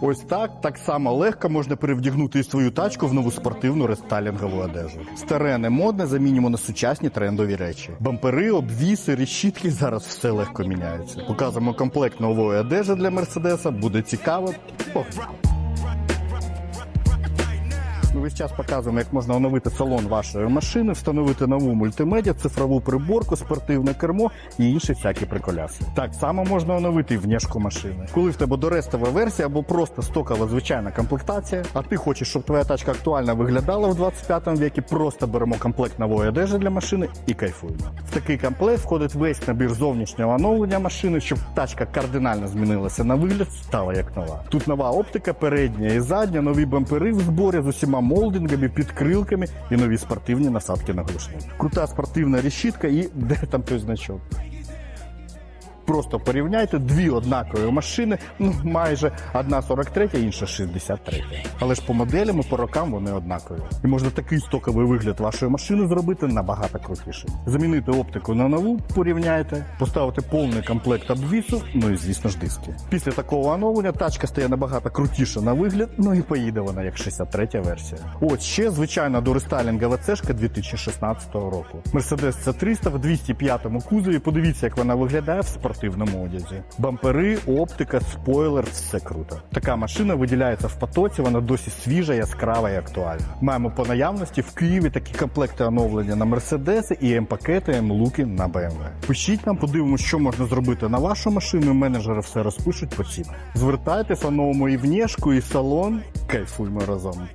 Ось так, так само легко можна перевдягнути і свою тачку в нову спортивну рестайлінгову одежу. Старе не модне замінюємо на сучасні трендові речі. Бампери, обвіси, решітки зараз все легко міняється. Показуємо комплект нової одежі для Мерседеса. Буде цікаво. Погнали! Весь час показуємо, як можна оновити салон вашої машини, встановити нову мультимедіа, цифрову приборку, спортивне кермо і інші всякі приколяси. Так само можна оновити і внешку машини. Коли в тебе дорестова версія або просто стокова звичайна комплектація, а ти хочеш, щоб твоя тачка актуально виглядала в 25 віці, просто беремо комплект нової одежі для машини і кайфуємо. В такий комплект входить весь набір зовнішнього оновлення машини, щоб тачка кардинально змінилася на вигляд, стала як нова. Тут нова оптика, передня і задня, нові бампери в зборі з усіма молдингами, підкрилками і нові спортивні насадки на глушник. Крута спортивна решітка і де там той значок. Просто порівняйте дві однакові машини, ну майже одна 43, інша 63. Але ж по моделям і по рокам вони однакові. І можна такий стоковий вигляд вашої машини зробити набагато крутішим. Замінити оптику на нову, порівняйте, поставити повний комплект обвісу, ну і звісно ж диски. Після такого оновлення тачка стає набагато крутіша на вигляд, ну і поїде вона як 63 версія. Ось ще звичайна дорестайлінгова цешка 2016 року. Mercedes C300 в 205 кузові. Подивіться, як вона виглядає в спортивному одязі. Бампери, оптика, спойлер, все круто. Така машина виділяється в потоці, вона досі свіжа, яскрава і актуальна. Маємо по наявності в Києві такі комплекти оновлення на Mercedes і М-пакети, М-луки на BMW. Пишіть нам, подивимося, що можна зробити на вашу машину. Менеджери все розпишуть по цінах. Звертайтеся, оновимо і внешку, і салон. Кайфуємо разом.